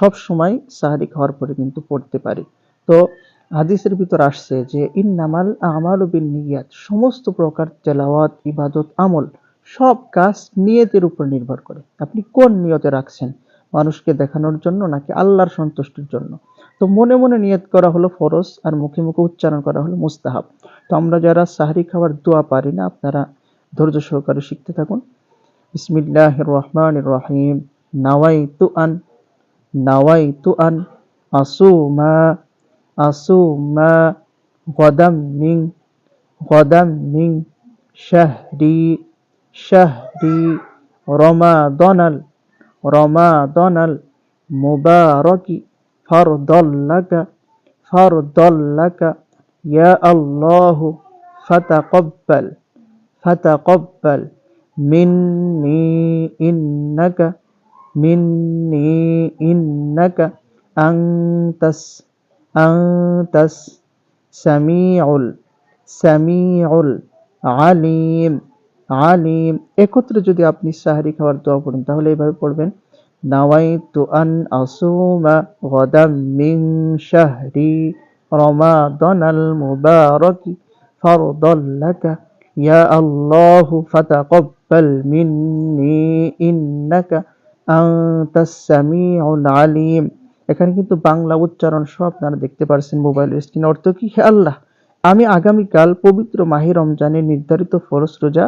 সব সময় সাহারি খাওয়ার পরে কিন্তু পড়তে পারি। তো হাদিসের ভিতর আসছে যে, ইন্নামাল আমাল বিন নিয়াত সমস্ত প্রকার তেলাওয়াত, ইবাদত, আমল, সব কাজ নিয়তের উপর নির্ভর করে। আপনি কোন নিয়তে রাখছেন? মানুষকে দেখানোর জন্য নাকি আল্লাহর সন্তুষ্টির জন্য? তো মনে মনে নিয়ত করা হলো ফরজ আর মুখে মুখে উচ্চারণ করা হলো মুস্তাহাব। তো আমরা যারা সাহারি খাওয়ার দোয়া পারি না, আপনারা ধৈর্য সহকারে শিখতে থাকুন। বিসমিল্লাহ রহমান রহিম। নাওয়াই তু আন নাওয়াইতু আন আসুমা আসুমা গদাম মিং গদাম মিং শাহরি শাহরি রমাদনাল রমাদনাল মুবারকি ফারদাল্লাকা ফারদাল্লাকা ইয়া আল্লাহু ফাতাকাব্বাল ফাতাকাব্বাল মিন্নি ইন্নাকা মিন্নি ইন্নাকা আনতাস আনতাস সামিউল সামিউল আলিম আলিম একত্রে যদি আপনি সাহারি খাওয়ার দোয়া পড়েন, তাহলে এইভাবে পড়বেন, নাওয়াইতু আন আসুমা গদাম মিন শাহরি রমাদানাল মুবারকি ফারদাল লাকা। ইয়া আল্লাহু ফাতাকাব্বাল মিন্নি ইন্নাকা আলিম। এখানে কিন্তু বাংলা উচ্চারণ সহ আপনারা দেখতে পারছেন মোবাইলের স্ক্রিন অর্থ কি? হে আল্লাহ, আমি আগামীকাল পবিত্র মাহে রমজানের নির্ধারিত ফরজ রোজা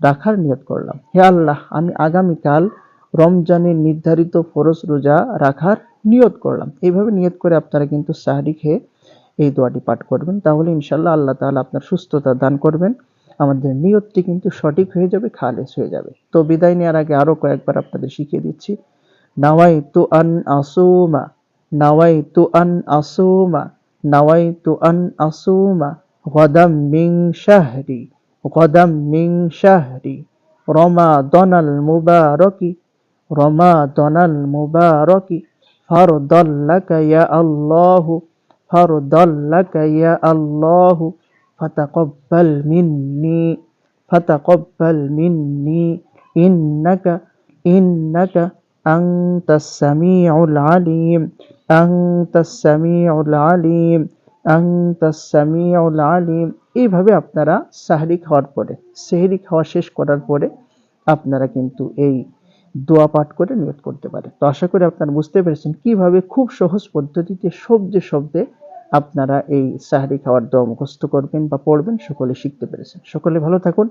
রাখার নিয়ত করলাম। হে আল্লাহ, আমি আগামীকাল রমজানের নির্ধারিত ফরজ রোজা রাখার নিয়ত করলাম। এইভাবে নিয়ত করে আপনারা কিন্তু সাহারি খেয়ে এই দোয়াটি পাঠ করবেন। তাহলে ইনশাল্লাহ আল্লাহ তাহলে আপনার সুস্থতা দান করবেন। আমাদের নিয়তটি কিন্তু সঠিক হয়ে যাবে, খালেস হয়ে যাবে। তো বিদায় নেওয়ার আগে আরও কয়েকবার আপনাদের শিখিয়ে দিচ্ছি। নাওয়াইতু আন আসুমা, নাওয়াইতু আন আসুমা, নাওয়াইতু আন আসুমা, গদাম মিং শাহরি, গদাম মিং শাহরি। রমাদানাল মুবারকি রমা দনাল মুবারকি। ফারদাল্লাকা ইয়া আল্লাহু, ফারদাল্লাকা ইয়া আল্লাহু। ফাতাকাব্বাল মিন্নি ফাতাকাব্বাল মিন্নি ইন্নাকা ইন্নাকা আনতাস সামিউল আলিম আনতাস সামিউল আলিম আনতাস সামিউল আলিম এইভাবে আপনারা সাহরি খাওয়ার পরে সেহরি খাওয়া শেষ করার পরে আপনারা কিন্তু এই দোয়া পাঠ করে নিয়ত করতে পারে তো আশা করি আপনারা বুঝতে পেরেছেন কীভাবে খুব সহজ পদ্ধতিতে শব্দে শব্দে আপনারা এই সাহরি খাওয়ার দোয়া মুখস্ত করবেন বা পড়বেন, সকলে শিখতে পেরেছেন। সকলে ভালো থাকুন।